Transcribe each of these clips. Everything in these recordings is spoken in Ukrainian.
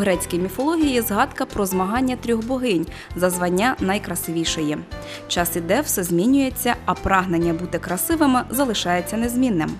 грецькій міфології згадка про змагання трьох богинь за звання найкрасивішої. Час іде, все змінюється, а прагнення бути красивими залишається незмінним.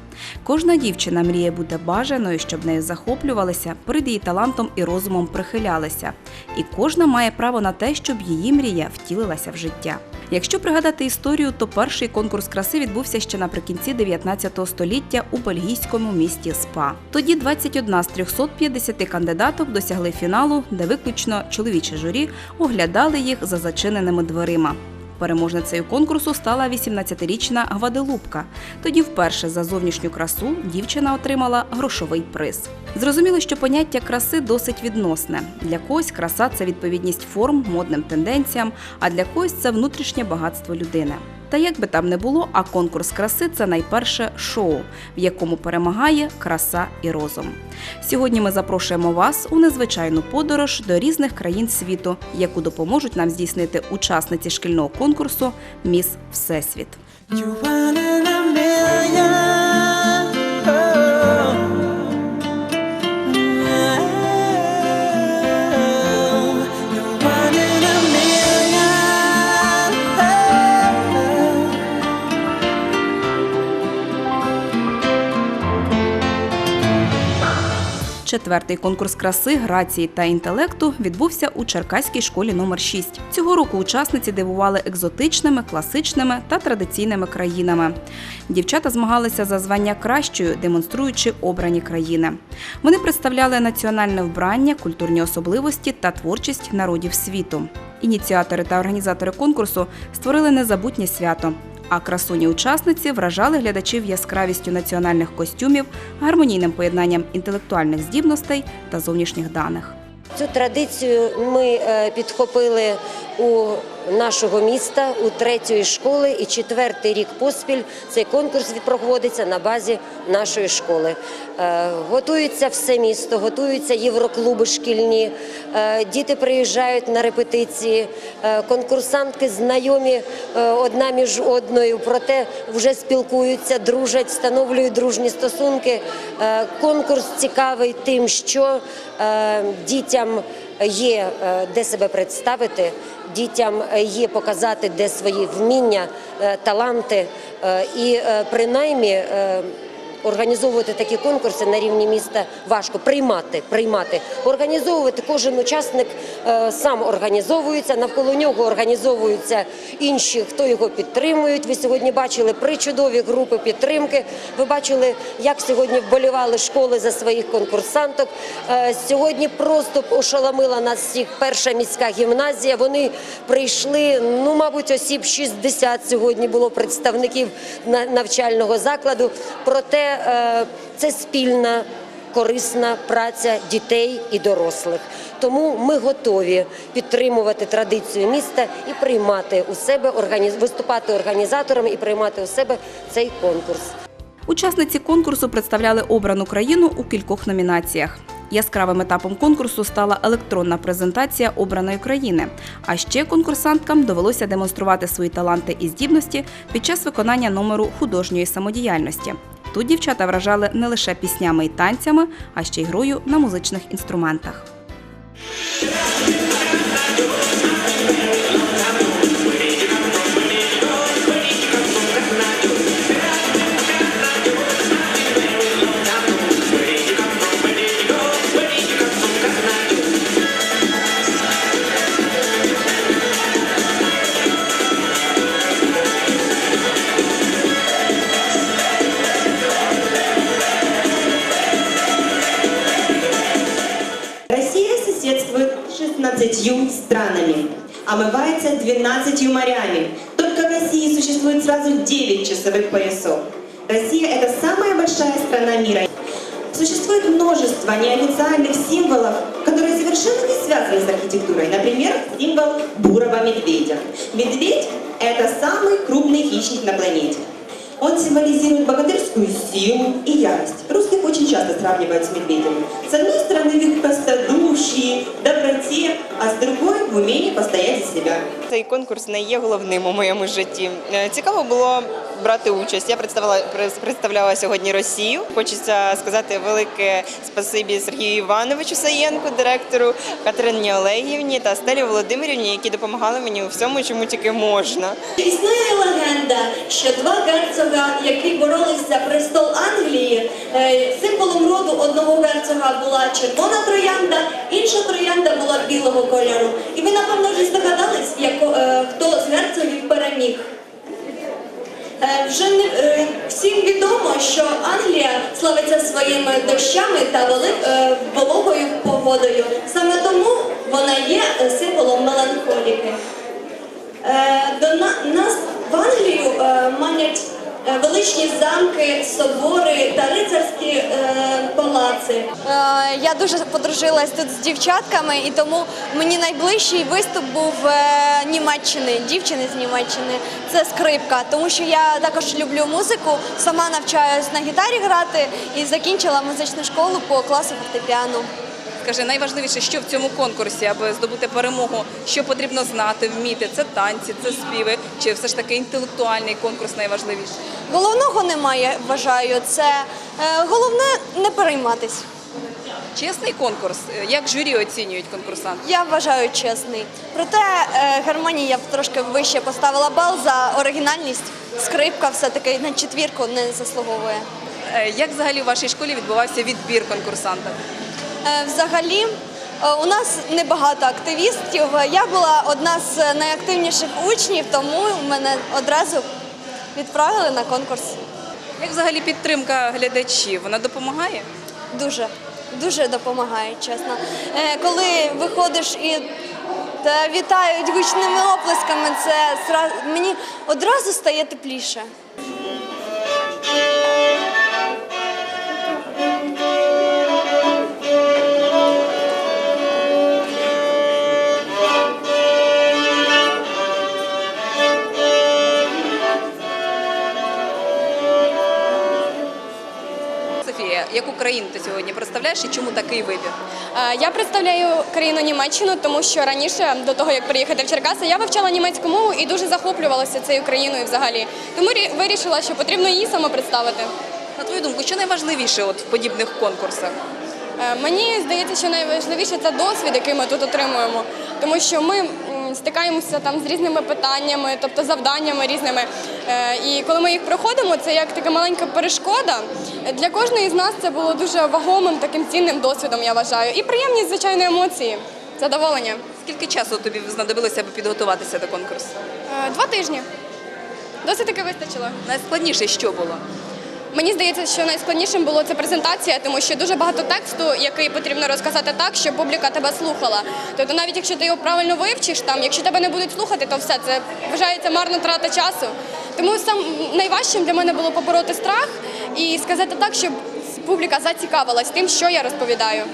Кожна дівчина мріє бути бажаною, щоб нею захоплювалися, перед її талантом і розумом прихилялися. І кожна має право на те, щоб її мрія втілилася в життя. Якщо пригадати історію, то перший конкурс краси відбувся ще наприкінці 19 століття у бельгійському місті СПА. Тоді 21 з 350 кандидаток досягли фіналу, де виключно чоловіче журі оглядали їх за зачиненими дверима. Переможницею конкурсу стала 18-річна Гваделупка. Тоді вперше за зовнішню красу дівчина отримала грошовий приз. Зрозуміло, що поняття краси досить відносне. Для когось краса це відповідність форм, модним тенденціям, а для когось це внутрішнє багатство людини. Та як би там не було, а конкурс краси це найперше шоу, в якому перемагає краса і розум. Сьогодні ми запрошуємо вас у незвичайну подорож до різних країн світу, яку допоможуть нам здійснити учасниці шкільного конкурсу Міс Всесвіт. You one Четвертий конкурс краси, грації та інтелекту відбувся у Черкаській школі номер 6. Цього року учасниці дивували екзотичними, класичними та традиційними країнами. Дівчата змагалися за звання кращою, демонструючи обрані країни. Вони представляли національне вбрання, культурні особливості та творчість народів світу. Ініціатори та організатори конкурсу створили незабутнє свято. А красуні учасниці вражали глядачів яскравістю національних костюмів, гармонійним поєднанням інтелектуальних здібностей та зовнішніх даних. Цю традицію ми е, підхопили у нашого міста у третьої школи і четвертий рік поспіль цей конкурс проводиться на базі нашої школи. Е, Готується все місто, готуються євроклуби шкільні, е, діти приїжджають на репетиції, е, конкурсантки знайомі одна між одною, проте вже спілкуються, дружать, встановлюють дружні стосунки. Конкурс цікавий тим, що дітям є е, де себе представити, дітям е, є показати, де свої вміння, е, таланти, і принаймні. Організовувати такі конкурси на рівні міста важко приймати, приймати, організовувати. Кожен учасник е, сам організовується. Навколо нього організовуються інші, хто його підтримують. Ви сьогодні бачили причудові групи підтримки. Ви бачили, як сьогодні вболівали школи за своїх конкурсанток. Е, сьогодні просто ошеломила нас всіх перша міська гімназія. Вони прийшли. Ну, мабуть, осіб 60 сьогодні було представників на- навчального закладу. Проте е, це спільна. Корисна праця дітей і дорослих, тому ми готові підтримувати традицію міста і приймати у себе виступати організаторами і приймати у себе цей конкурс. Учасниці конкурсу представляли обрану країну у кількох номінаціях. Яскравим етапом конкурсу стала електронна презентація обраної країни. А ще конкурсанткам довелося демонструвати свої таланти і здібності під час виконання номеру художньої самодіяльності. Тут дівчата вражали не лише піснями і танцями, а ще й грою на музичних інструментах. Омывается 12 морями. Только в России существует сразу 9 часовых поясов. Россия – это самая большая страна мира. Существует множество неофициальных символов, которые совершенно не связаны с архитектурой. Например, символ бурого медведя. Медведь – это самый крупный хищник на планете. Он символизирует богатырскую силу и ярость. Русских очень часто сравнивают с медведем. С одной стороны, их простодушии, доброте, а с другой – в умении постоять за себя. Цей конкурс не є головним у моєму житті. Е, Цікаво було брати участь. Я представила представляла сьогодні Росію. Хочеться сказати велике спасибі Сергію Івановичу Саєнку, директору Катерині Олегівні та Стелі Володимирівні, які допомагали мені у всьому, чому тільки можна. Існує легенда, що два герцога, які боролися за престол Англії, е, символом роду одного герцога була червона троянда, інша троянда була білого кольору. І ви, напевно, вже здогадались, е, хто з герцогів переміг. Е, Вже не е, всім відомо, що Англія славиться своїми дощами та вели- е, вологою погодою. Саме тому вона є е, символом меланхоліки. Е, До на- нас в Англію е, манять е, величні замки, собори та рицарські е, палаци. Е, Я дуже подружилась тут з дівчатками, і тому мені найближчий виступ був е, Німеччини, дівчини з Німеччини. Це скрипка, тому що я також люблю музику, сама навчаюсь на гітарі грати і закінчила музичну школу по класу фортепіано. Скажи, найважливіше, що в цьому конкурсі, аби здобути перемогу, що потрібно знати, вміти? Це танці, це співи, чи все ж таки інтелектуальний конкурс найважливіший? Головного немає, вважаю. Це е, головне не перейматись. Чесний конкурс. Як журі оцінюють конкурсант? Я вважаю чесний. Проте е, гармонії я б трошки вище поставила бал за оригінальність. Скрипка все-таки на четвірку не заслуговує. Е, Як взагалі в вашій школі відбувався відбір конкурсанта? Е, Взагалі, е, у нас небагато активістів. Я була одна з найактивніших учнів, тому мене одразу відправили на конкурс. Як взагалі підтримка глядачів? Вона допомагає? Дуже, дуже допомагає, чесно. Е, Коли виходиш і та вітають гучними оплесками, це мені одразу стає тепліше. Яку країну ти сьогодні представляєш і чому такий вибір? Е, Я представляю країну Німеччину, тому що раніше, до того як приїхати в Черкаси, я вивчала німецьку мову і дуже захоплювалася цією країною взагалі. Тому вирішила, що потрібно її саме представити. На твою думку, що найважливіше от в подібних конкурсах? Е, Мені здається, що найважливіше це досвід, який ми тут отримуємо, тому що ми стикаємося там з різними питаннями, тобто завданнями різними. Е, І коли ми їх проходимо, це як така маленька перешкода. Для кожної з нас це було дуже вагомим таким цінним досвідом, я вважаю. І приємні, звичайно, емоції, задоволення. Скільки часу тобі знадобилося, аби підготуватися до конкурсу? Е, Два тижні. Досить таки вистачило. Найскладніше що було? Мені здається, що найскладнішим було це презентація, тому що дуже багато тексту, який потрібно розказати так, щоб публіка тебе слухала. Тобто, навіть якщо ти його правильно вивчиш, там, якщо тебе не будуть слухати, то все це вважається марна трата часу. Тому сам найважчим для мене було побороти страх і сказати так, щоб публіка зацікавилась тим, що я розповідаю.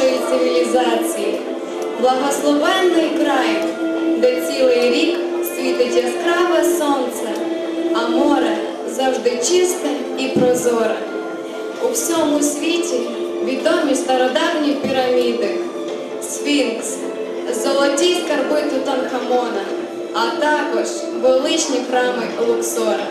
Найдавнішої цивілізації, благословенний край, де цілий рік світить яскраве сонце, а море завжди чисте і прозоре. У всьому світі відомі стародавні піраміди, Сфінкс, золоті скарби Тутанхамона, а також величні храми Луксора.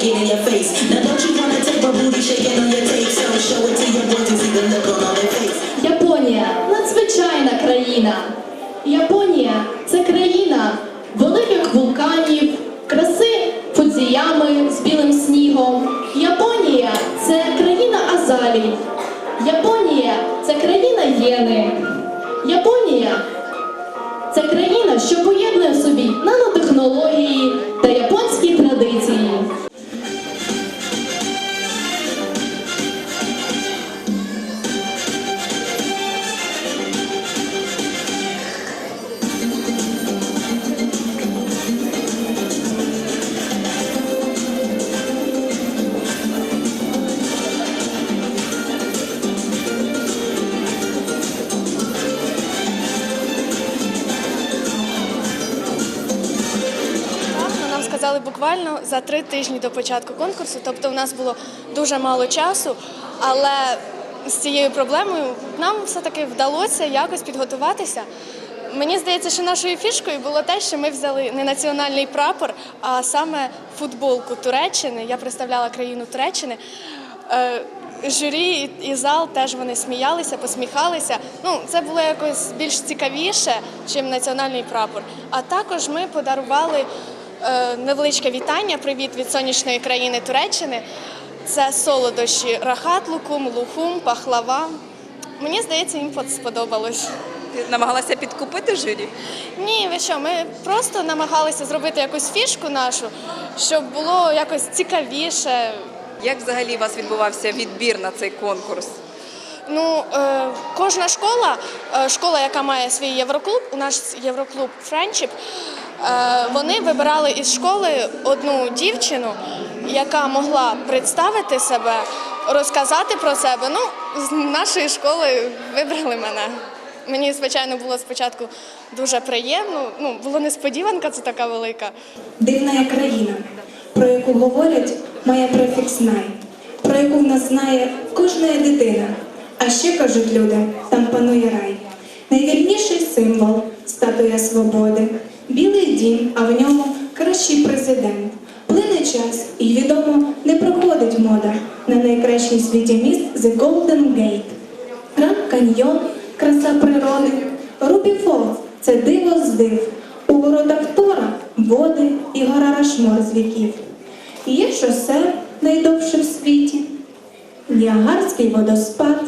beginning and буквально за три тижні до початку конкурсу. Тобто, у нас було дуже мало часу, але з цією проблемою нам все-таки вдалося якось підготуватися. Мені здається, що нашою фішкою було те, що ми взяли не національний прапор, а саме футболку Туреччини. Я представляла країну Туреччини. Е, Журі і- зал теж вони сміялися, посміхалися. Ну, це було якось більш цікавіше, ніж національний прапор. А також ми подарували невеличке вітання, привіт від сонячної країни Туреччини. Це солодощі рахат, лукум, лухум, пахлава. Мені здається, їм сподобалось. Ти намагалася підкупити журі? Ні, ви що, ми просто намагалися зробити якусь фішку нашу, щоб було якось цікавіше. Як взагалі у вас відбувався відбір на цей конкурс? Ну, е, кожна школа, е, школа, яка має свій євроклуб, у нас євроклуб Friendship, е, вони вибирали із школи одну дівчину, яка могла представити себе, розказати про себе. Ну, з нашої школи вибрали мене. Мені, звичайно, було спочатку дуже приємно. Ну, була несподіванка, це така велика. Дивна країна, про яку говорять, має префікс най, про яку в нас знає кожна дитина. А ще кажуть люди, там панує рай. Найвільніший символ статуя свободи, білий дім, а в ньому кращий президент. Плине час, і відомо не проходить мода на найкращий світі міст The Golden Gate. Гранд Каньйон, краса природи, Рубі Фолз – це диво з див. У воротах Тора води і гора Рашмор з віків. Є шосе найдовше в світі, Ніагарський водоспад,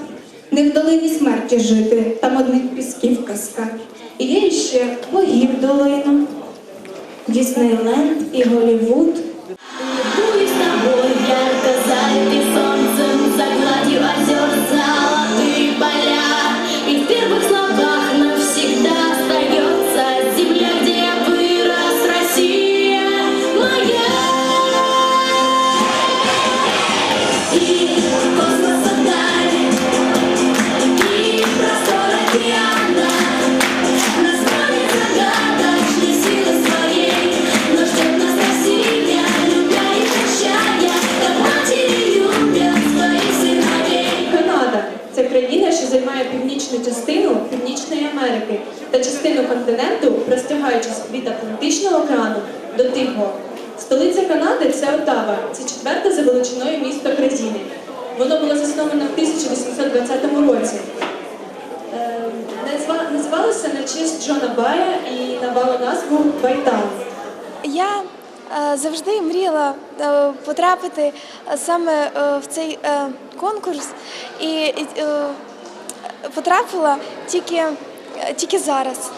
не в долині смерті жити, там одних пісків казка. І Є ще богів долину, Діснейленд і Голівуд. Любуюсь тобой, ярко залитый солнцем, завжди мріяла е, потрапити е, саме е, в цей конкурс і потрапила тільки, тільки зараз.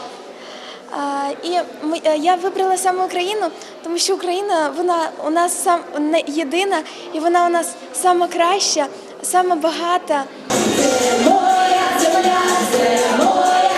І я вибрала саме Україну, тому що Україна вона у нас сам не єдина, і вона у нас сама краща, сама багата. Моя земля, це моя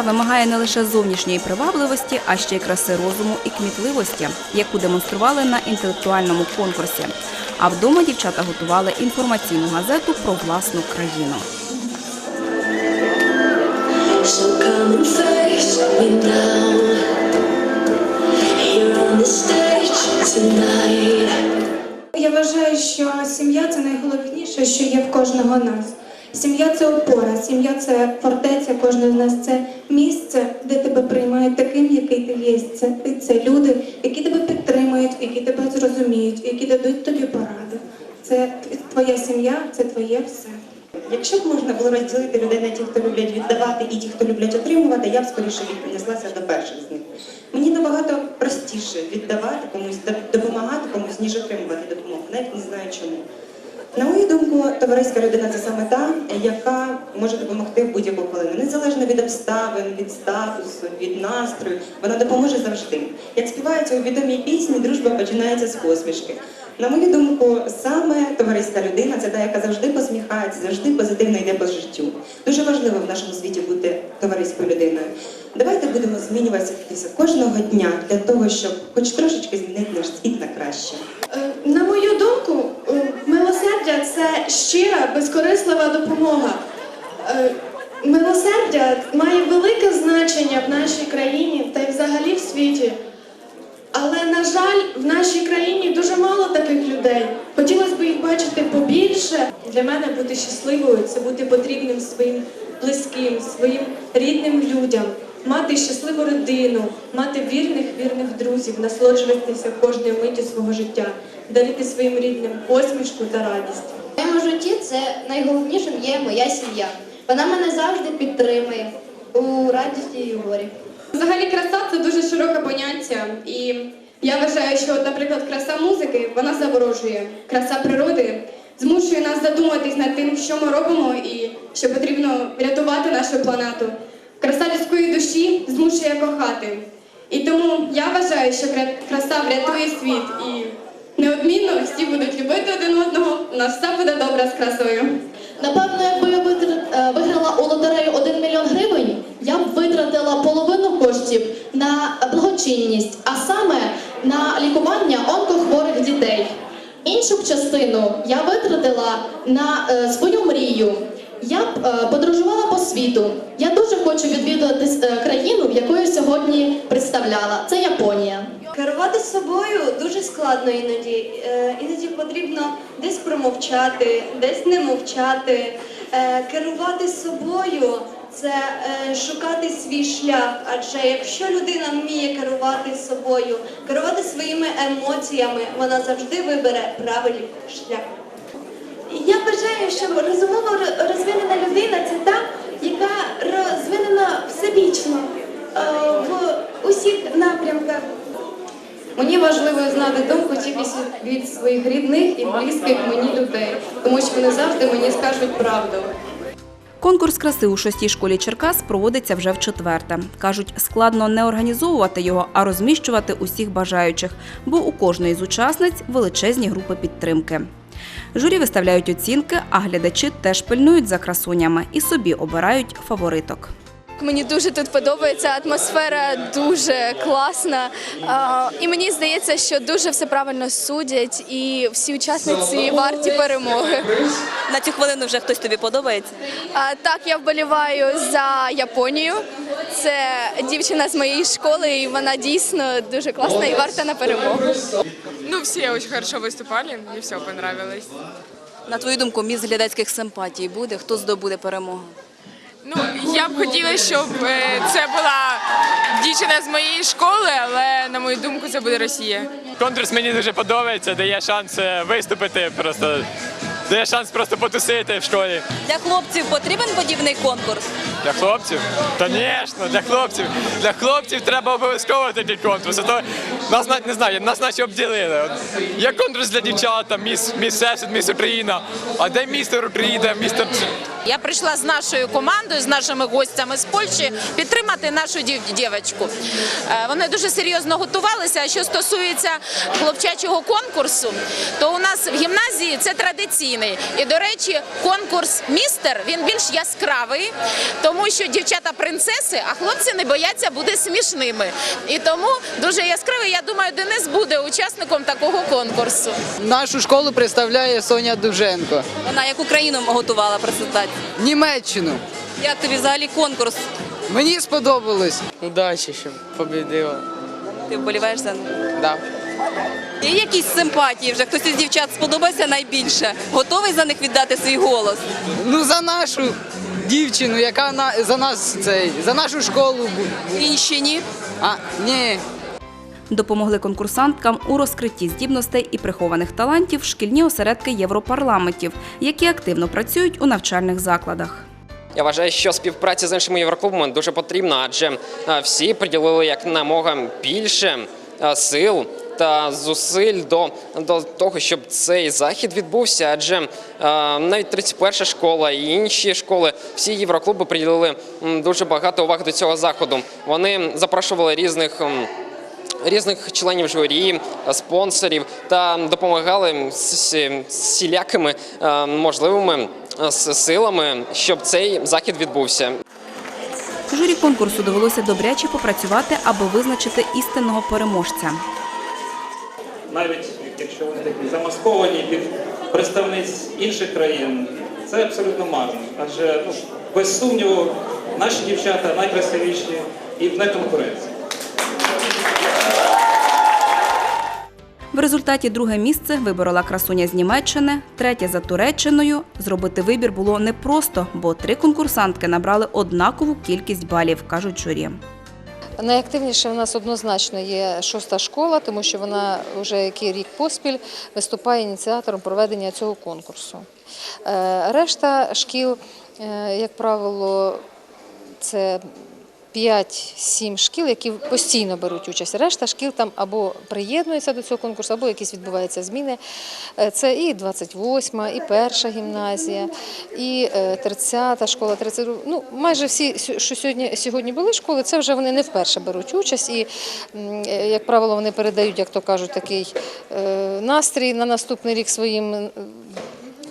вимагає не лише зовнішньої привабливості, а ще й краси розуму і кмітливості, яку демонстрували на інтелектуальному конкурсі. А вдома дівчата готували інформаційну газету про власну країну. Я вважаю, що сім'я це найголовніше, що є в кожного нас. Сім'я це опора, сім'я це фортеця кожного з нас. Це місце, де тебе приймають таким, який ти є. Це, це люди, які тебе підтримують, які тебе зрозуміють, які дадуть тобі пораду. Це твоя сім'я, це твоє все. Якщо б можна було розділити людей на ті, хто люблять віддавати, і ті, хто люблять отримувати, я б скоріше віднеслася до перших з них. Мені набагато простіше віддавати комусь, доп- допомагати комусь, ніж отримувати допомогу. Навіть не знаю чому. На мою думку, товариська людина це саме та, яка може допомогти в будь-яку хвилину. Незалежно від обставин, від статусу, від настрою, вона допоможе завжди. Як співається у відомій пісні, дружба починається з посмішки. На мою думку, саме товариська людина це та, яка завжди посміхається, завжди позитивно йде по життю. Дуже важливо в нашому світі бути товариською людиною. Давайте будемо змінюватися кожного дня для того, щоб хоч трошечки змінити наш світ на краще. Е, На мою думку, е, милосердя це щира, безкорислива допомога. Е, Милосердя має велике значення в нашій країні та й взагалі в світі. Але, на жаль, в нашій країні дуже мало таких людей. Хотілося б їх бачити побільше. Для мене бути щасливою це бути потрібним своїм близьким, своїм рідним людям, мати щасливу родину, мати вірних, вірних друзів, насолоджуватися кожною миттю свого життя, дарити своїм рідним посмішку та радість. В моєму житті це найголовнішим є моя сім'я. Вона мене завжди підтримує у радісті і у горі. Взагалі краса це дуже широке поняття, і я вважаю, що, наприклад, краса музики вона заворожує. Краса природи змушує нас задуматись над тим, що ми робимо і що потрібно рятувати нашу планету. Краса людської душі змушує кохати. І тому я вважаю, що краса врятує світ і неодмінно всі будуть любити один одного. У нас все буде добре з красою. Напевно, якби я е, виграла у лотерею 1 мільйон гривень, я б витратила половину коштів на благочинність, а саме на лікування онкохворих дітей. Іншу частину я витратила на е, свою мрію. Я б е, подорожувала по світу. Я дуже хочу відвідати е, країну, яку сьогодні представляла. Це Японія. Керувати собою дуже складно іноді. Е, Іноді потрібно десь промовчати, десь не мовчати. Керувати собою це шукати свій шлях. Адже якщо людина вміє керувати собою, керувати своїми емоціями, вона завжди вибере правильний шлях. Я вважаю, що розумово розвинена людина це та, яка розвинена всебічно е, в усіх напрямках. Мені важливо знати думку тільки від своїх рідних і близьких мені людей, тому що вони завжди мені скажуть правду. Конкурс краси у шостій школі Черкас проводиться вже в четверте. Кажуть, складно не організовувати його, а розміщувати усіх бажаючих, бо у кожної з учасниць величезні групи підтримки. Журі виставляють оцінки, а глядачі теж пильнують за красунями і собі обирають фавориток. Мені дуже тут подобається, атмосфера дуже класна. І мені здається, що дуже все правильно судять, і всі учасниці варті перемоги. На цю хвилину вже хтось тобі подобається? Так, я вболіваю за Японію. Це дівчина з моєї школи, і вона дійсно дуже класна і варта на перемогу. Ну, всі дуже хорошо виступали, мені все понравилось. На твою думку, міст глядацьких симпатій буде? Хто здобуде перемогу? Ну, я б хотіла, щоб е, це була дівчина з моєї школи, але на мою думку, це буде Росія. Конкурс мені дуже подобається, дає шанс е, виступити, просто дає шанс просто потусити в школі. Для хлопців потрібен подібний конкурс? Для хлопців? Та звісно, для хлопців. Для хлопців треба обов'язково такий конкурс. То нас не знаю, нас наче обділили. Є конкурс для дівчат, там міс, міс Всесвіт, міс Україна. А де містер Україна, містер Я прийшла з нашою командою, з нашими гостями з Польщі підтримати нашу дів- дівчинку. Е, Вони дуже серйозно готувалися. А що стосується хлопчачого конкурсу, то у нас в гімназії це традиційний. І, до речі, конкурс містер він більш яскравий, тому тому що дівчата принцеси, а хлопці не бояться бути смішними. І тому дуже яскравий. Я думаю, Денис буде учасником такого конкурсу. Нашу школу представляє Соня Дуженко. Вона як Україну готувала презентацію. Німеччину. Як тобі взагалі конкурс? Мені сподобалось. Удачі, щоб побідила. Ти вболіваєш за них? Да. Є якісь симпатії вже? Хтось із дівчат сподобався найбільше? Готовий за них віддати свій голос? Ну за нашу дівчину, яка на за нас цей, за нашу школу. Інші ні. А ні. Допомогли конкурсанткам у розкритті здібностей і прихованих талантів шкільні осередки європарламентів, які активно працюють у навчальних закладах. Я вважаю, що співпраця з іншими євроклубами дуже потрібна, адже е, всі приділили якнамога більше е, сил та зусиль до, до того, щоб цей захід відбувся. Адже е, навіть 31 школа і інші школи, всі євроклуби приділили дуже багато уваги до цього заходу. Вони запрошували різних. Різних членів журі, спонсорів та допомагали з всілякими е, можливими е, силами, щоб цей захід відбувся. Журі конкурсу довелося добряче попрацювати, аби визначити істинного переможця. Навіть якщо вони такі замасковані під представниць інших країн, це абсолютно марно. Адже ну, без сумніву наші дівчата найкрасивіші і в неконкуренції. В результаті друге місце виборола красуня з Німеччини, третє за Туреччиною. Зробити вибір було непросто, бо три конкурсантки набрали однакову кількість балів, кажуть журі. Найактивніше в нас однозначно є шоста школа, тому що вона вже який рік поспіль виступає ініціатором проведення цього конкурсу. Е, Решта шкіл, е, як правило, це 5-7 шкіл, які постійно беруть участь. Решта шкіл там або приєднуються до цього конкурсу, або якісь відбуваються зміни. Е, Це і 28-ма, і перша гімназія, і е, 30-та школа, 30, ну майже всі, що сьогодні, сьогодні були школи, це вже вони не вперше беруть участь. І, е, як правило, вони передають, як то кажуть, такий е, настрій на наступний рік своїм е,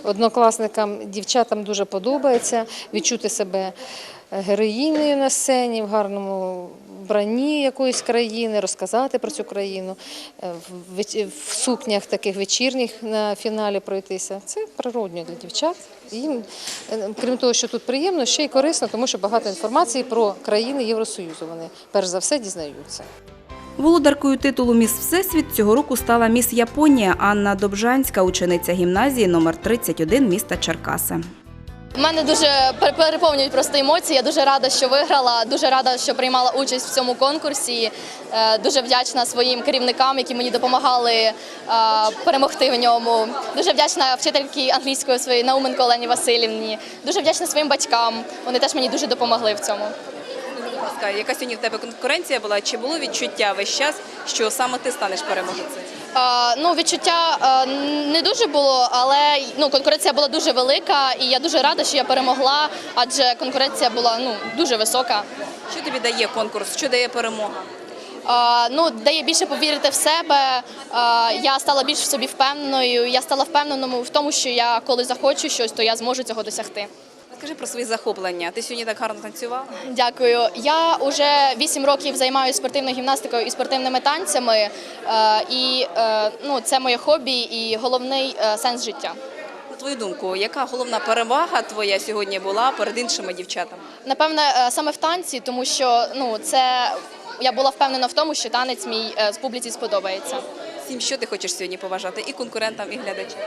однокласникам, дівчатам дуже подобається відчути себе героїнею на сцені, в гарному вбранні якоїсь країни, розказати про цю країну, е, в, сукнях таких вечірніх на фіналі пройтися. Це природньо для дівчат. Їм, е, крім того, що тут приємно, ще й корисно, тому що багато інформації про країни Євросоюзу вони перш за все дізнаються. Володаркою титулу Міс Всесвіт цього року стала міс Японія Анна Добжанська, учениця гімназії номер 31 міста Черкаси. Мене дуже переповнюють просто емоції. Я дуже рада, що виграла. Дуже рада, що приймала участь в цьому конкурсі. Е, Дуже вдячна своїм керівникам, які мені допомагали е, перемогти в ньому. Дуже вдячна вчительці англійської своїй Науменко Олені Васильівні. Дуже вдячна своїм батькам. Вони теж мені дуже допомогли в цьому. Яка сьогодні в тебе конкуренція була? Чи було відчуття весь час, що саме ти станеш переможецею? Ну, відчуття не дуже було, але ну, конкуренція була дуже велика, і я дуже рада, що я перемогла, адже конкуренція була ну, дуже висока. Що тобі дає конкурс? Що дає перемога? Ну, дає більше повірити в себе. Я стала більш в собі впевненою. Я стала впевненою в тому, що я коли захочу щось, то я зможу цього досягти. Скажи про свої захоплення. Ти сьогодні так гарно танцювала? Дякую. Я вже 8 років займаюся спортивною гімнастикою і спортивними танцями. Е, І е, ну, це моє хобі і головний е, сенс життя. На твою думку, яка головна перевага твоя сьогодні була перед іншими дівчатами? Напевне, саме в танці, тому що ну це я була впевнена в тому, що танець мій з публіці сподобається. Всім, що ти хочеш сьогодні поважати і конкурентам, і глядачам?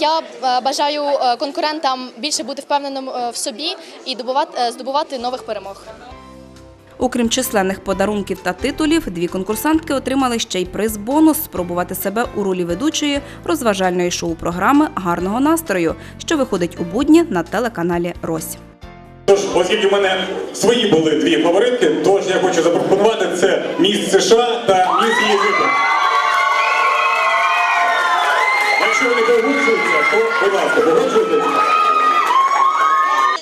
Я е, бажаю е, конкурентам більше бути впевненим е, в собі і добувати, здобувати нових перемог. Окрім численних подарунків та титулів, дві конкурсантки отримали ще й приз бонус спробувати себе у ролі ведучої розважальної шоу-програми Гарного настрою, що виходить у будні на телеканалі Рось. Тож, оскільки в мене свої були дві фаворитки, тож я хочу запропонувати це міс США та міс Єгипет. Якщо вони погоджуються, то будь ласка, погоджуйтесь.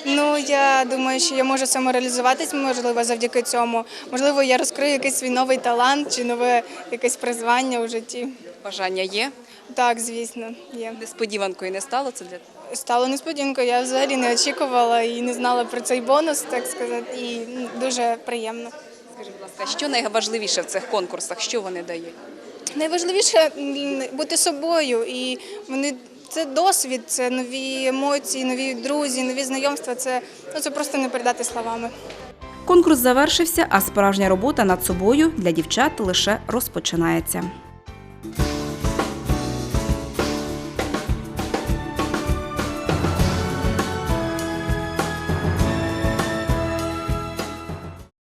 Ну я думаю, що я можу самореалізуватись, можливо, завдяки цьому. Можливо, я розкрию якийсь свій новий талант чи нове якесь призвання у житті. Бажання є? Так, звісно, є. Несподіванкою не стало це для тебе? стало несподіванкою. Я взагалі не очікувала і не знала про цей бонус, так сказати, і ну, дуже приємно. Скажіть, будь ласка, що найважливіше в цих конкурсах? Що вони дають? Найважливіше бути собою, і вони це досвід, це нові емоції, нові друзі, нові знайомства. Це ну це просто не передати словами. Конкурс завершився, а справжня робота над собою для дівчат лише розпочинається.